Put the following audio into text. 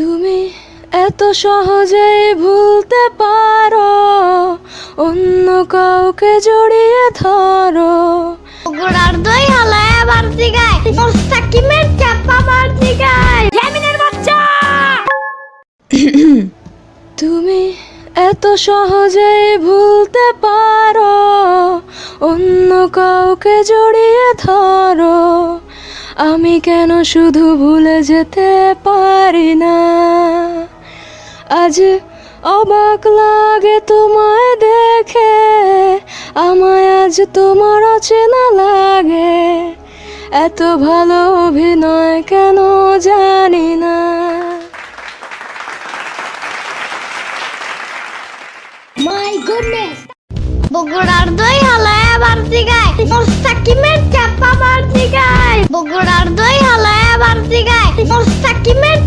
তুমি এত সহজেই ভুলতে পারো অন্য কাউকে জড়িয়ে ধরো। গোড়ার দই হালায় আবার দিগায় মোস্তাকিমের চাপা মার দিগায় ইয়ামিনের বাচ্চা! তুমি এত সহজেই ভুলতে পারো অন্য কাউকে জড়িয়ে ধরো। আমি কেন শুধু ভুলে যেতে পারি না? আজ অবাক লাগে তোমায় দেখে। আমায় আজ তোমার অচেনা লাগে। এত ভালো অভিনয় কেন জানি না। মাই গুডনেস বগুড়ার দই হালায় আবার দিগায় মোস্তাকিমের চাপা মার দিগায় বগুড়ার দই হালায় আবার দিগায় মোস্তাকিমের